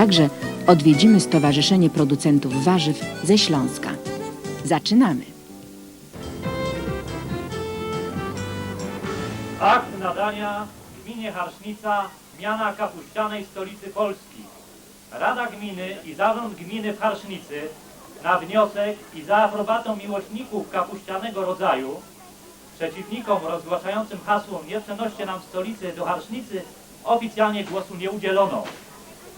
także odwiedzimy Stowarzyszenie Producentów Warzyw ze Śląska. Zaczynamy! Akt nadania gminie Harsznica miana kapuścianej stolicy Polski. Rada Gminy i Zarząd Gminy w Harsznicy na wniosek i za aprobatą miłośników kapuścianego rodzaju przeciwnikom rozgłaszającym hasło nie przenoście nam stolicy do Harsznicy oficjalnie głosu nie udzielono.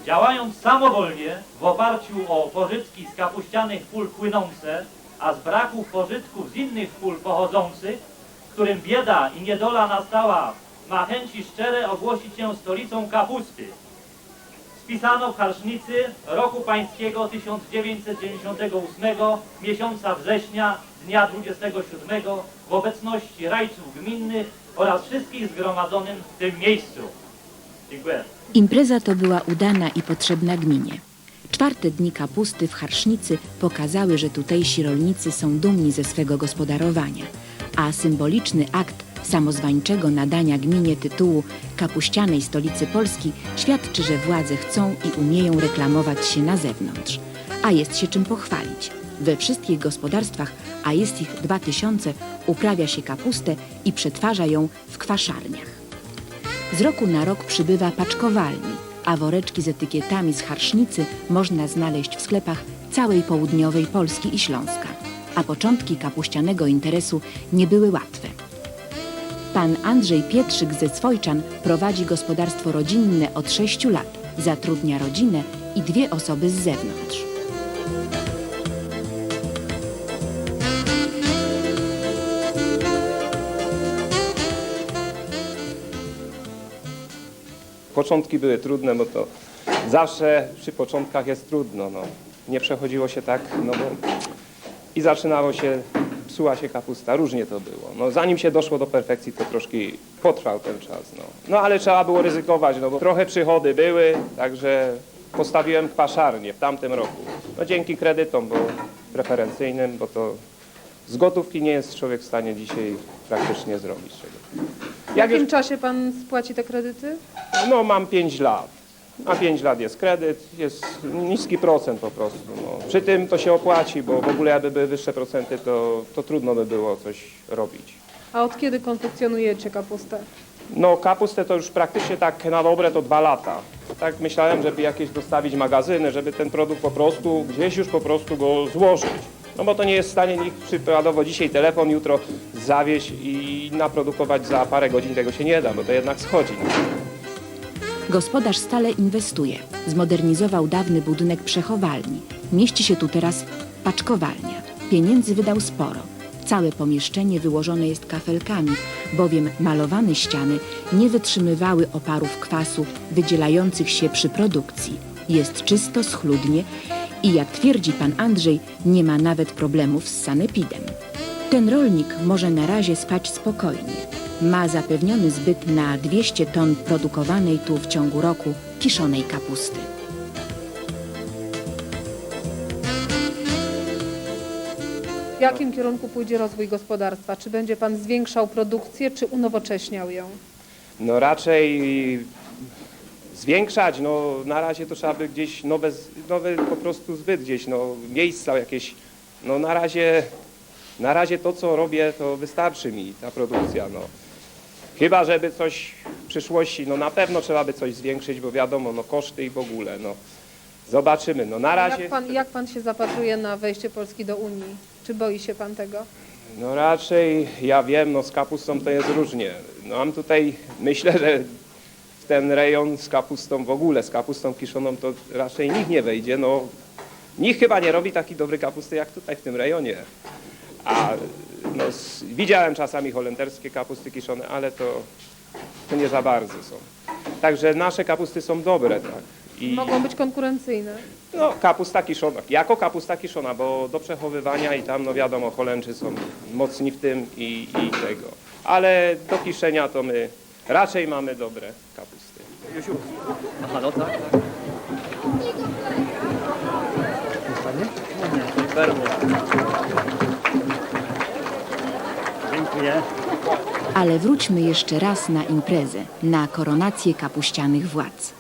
Działając samowolnie w oparciu o pożytki z kapuścianych pól płynące, a z braku pożytków z innych pól pochodzących, którym bieda i niedola nastała, ma chęci szczere ogłosić się stolicą kapusty. Spisano w Harsznicy roku pańskiego 1998 miesiąca września dnia 27 w obecności rajców gminnych oraz wszystkich zgromadzonych w tym miejscu. Dziękuję. Impreza to była udana i potrzebna gminie. Czwarte dni kapusty w Harsznicy pokazały, że tutejsi rolnicy są dumni ze swego gospodarowania, a symboliczny akt samozwańczego nadania gminie tytułu kapuścianej stolicy Polski świadczy, że władze chcą i umieją reklamować się na zewnątrz. A jest się czym pochwalić. We wszystkich gospodarstwach, a jest ich dwa tysiące, uprawia się kapustę i przetwarza ją w kwaszarniach. Z roku na rok przybywa paczkowalni, a woreczki z etykietami z harsznicy można znaleźć w sklepach całej południowej Polski i Śląska. A początki kapuścianego interesu nie były łatwe. Pan Andrzej Pietrzyk ze Swojczan prowadzi gospodarstwo rodzinne od 6 lat. Zatrudnia rodzinę i dwie osoby z zewnątrz. Początki były trudne, bo to zawsze przy początkach jest trudno. No. Nie przechodziło się tak, no bo i zaczynało się, psuła się kapusta, różnie to było. No, zanim się doszło do perfekcji, to troszkę potrwał ten czas. No, no ale trzeba było ryzykować, no bo trochę przychody były, także postawiłem kwaszarnię w tamtym roku. No dzięki kredytom, bo preferencyjnym, bo to z gotówki nie jest człowiek w stanie dzisiaj praktycznie zrobić czegoś. W jakim czasie pan spłaci te kredyty? No mam 5 lat. Na 5 lat jest kredyt, jest niski procent po prostu. No. Przy tym to się opłaci, bo w ogóle jakby były wyższe procenty, to, to trudno by było coś robić. A od kiedy konfekcjonujecie kapustę? No kapustę to już praktycznie tak na dobre to dwa lata. Tak myślałem, żeby jakieś dostawić magazyny, żeby ten produkt po prostu gdzieś już po prostu go złożyć. No bo to nie jest w stanie nikt przykładowo dzisiaj telefon, jutro zawieźć i naprodukować za parę godzin tego się nie da, bo to jednak schodzi. Gospodarz stale inwestuje. Zmodernizował dawny budynek przechowalni. Mieści się tu teraz paczkowalnia. Pieniędzy wydał sporo. Całe pomieszczenie wyłożone jest kafelkami, bowiem malowane ściany nie wytrzymywały oparów kwasu wydzielających się przy produkcji. Jest czysto, schludnie i jak twierdzi pan Andrzej, nie ma nawet problemów z sanepidem. Ten rolnik może na razie spać spokojnie. Ma zapewniony zbyt na 200 ton produkowanej tu w ciągu roku kiszonej kapusty. W jakim kierunku pójdzie rozwój gospodarstwa? Czy będzie pan zwiększał produkcję, czy unowocześniał ją? No raczej zwiększać, no na razie to trzeba by gdzieś nowe, nowe po prostu zbyt gdzieś, no miejsca jakieś, no na razie, na razie to co robię to wystarczy mi ta produkcja, no. Chyba, żeby coś w przyszłości, no na pewno trzeba by coś zwiększyć, bo wiadomo, no koszty i w ogóle, no. Zobaczymy, no na razie, Jak pan, jak pan się zapatruje na wejście Polski do Unii? Czy boi się pan tego? no raczej ja wiem, no z kapustą to jest różnie. No mam tutaj, myślę, że w ten rejon z kapustą w ogóle, z kapustą kiszoną to raczej nikt nie wejdzie. No, nikt chyba nie robi takiej dobrej kapusty jak tutaj w tym rejonie. A no, widziałem czasami holenderskie kapusty kiszone, ale to, to nie za bardzo są. Także nasze kapusty są dobre, tak. I, Mogą być konkurencyjne. no, kapusta kiszona, jako kapusta kiszona, bo do przechowywania i tam, no wiadomo, Holendrzy są mocni w tym i, i tego. Ale do kiszenia to my raczej mamy dobre kapusty. Aha, no tak, tak. Panie? Nie. Dziękuję. Ale wróćmy jeszcze raz na imprezę, na koronację kapuścianych władz.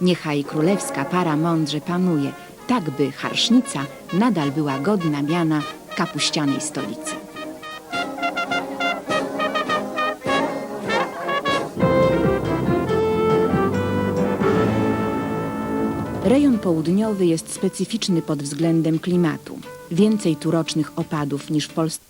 Niechaj królewska para mądrze panuje, tak by Harsznica nadal była godna miana kapuścianej stolicy. Rejon południowy jest specyficzny pod względem klimatu. Więcej tu rocznych opadów niż w Polsce.